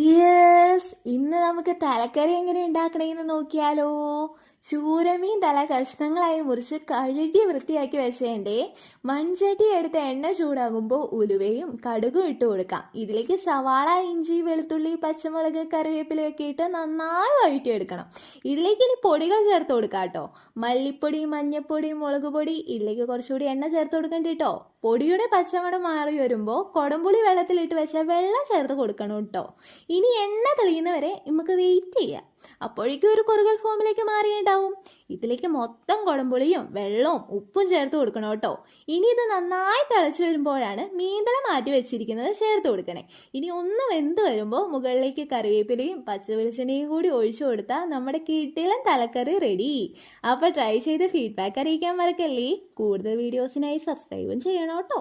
Yes ഇന്ന് നമുക്ക് തലക്കറി എങ്ങനെ ഉണ്ടാക്കണമെന്ന് നോക്കിയാലോ? ചൂരമീൻ തല കഷ്ണങ്ങളായി മുറിച്ച് കഴുകി വൃത്തിയാക്കി വെച്ചേണ്ടേ. മൺചട്ടി എടുത്ത് എണ്ണ ചൂടാകുമ്പോൾ ഉലുവയും കടുകും ഇട്ട് കൊടുക്കാം. ഇതിലേക്ക് സവാള ഇഞ്ചി വെളുത്തുള്ളി പച്ചമുളക് കറിവേപ്പിലയൊക്കെ ഇട്ട് നന്നായി വഴറ്റിയെടുക്കണം. ഇതിലേക്ക് ഇനി പൊടികൾ ചേർത്ത് കൊടുക്കാം കേട്ടോ. മല്ലിപ്പൊടി മഞ്ഞപ്പൊടി മുളക് പൊടി ഇതിലേക്ക് കുറച്ചുകൂടി എണ്ണ ചേർത്ത് കൊടുക്കണ്ട കേട്ടോ പൊടിയുടെ പച്ചമണം മാറി വരുമ്പോൾ കൊടംപുളി വെള്ളത്തിലിട്ട് വെച്ചാൽ വെള്ളം ചേർത്ത് കൊടുക്കണം കേട്ടോ ഇനി എണ്ണ തെളിയുന്നവരെ നമുക്ക് വെയിറ്റ് ചെയ്യാം. അപ്പോഴേക്കും ഒരു കുറുകൽ ഫോമിലേക്ക് മാറിയിട്ടുണ്ടാവും. ഇതിലേക്ക് മൊത്തം കുടംപുളിയും വെള്ളവും ഉപ്പും ചേർത്ത് കൊടുക്കണം കേട്ടോ. ഇനി ഇത് നന്നായി തിളച്ച് വരുമ്പോഴാണ് മീന്തള മാറ്റി വെച്ചിരിക്കുന്നത് ചേർത്ത് കൊടുക്കണേ. ഇനി ഒന്ന് വെന്ത് വരുമ്പോൾ മുകളിലേക്ക് കറിവേപ്പിലയും പച്ച വെളിച്ചെണ്ണയും കൂടി ഒഴിച്ചു കൊടുത്താൽ നമ്മുടെ കിട്ടിലൻ തലക്കറി റെഡി അപ്പോൾ ട്രൈ ചെയ്ത് ഫീഡ്ബാക്ക് അറിയിക്കാൻ മറക്കല്ലേ? കൂടുതൽ വീഡിയോസിനായി സബ്സ്ക്രൈബും ചെയ്യണം കേട്ടോ.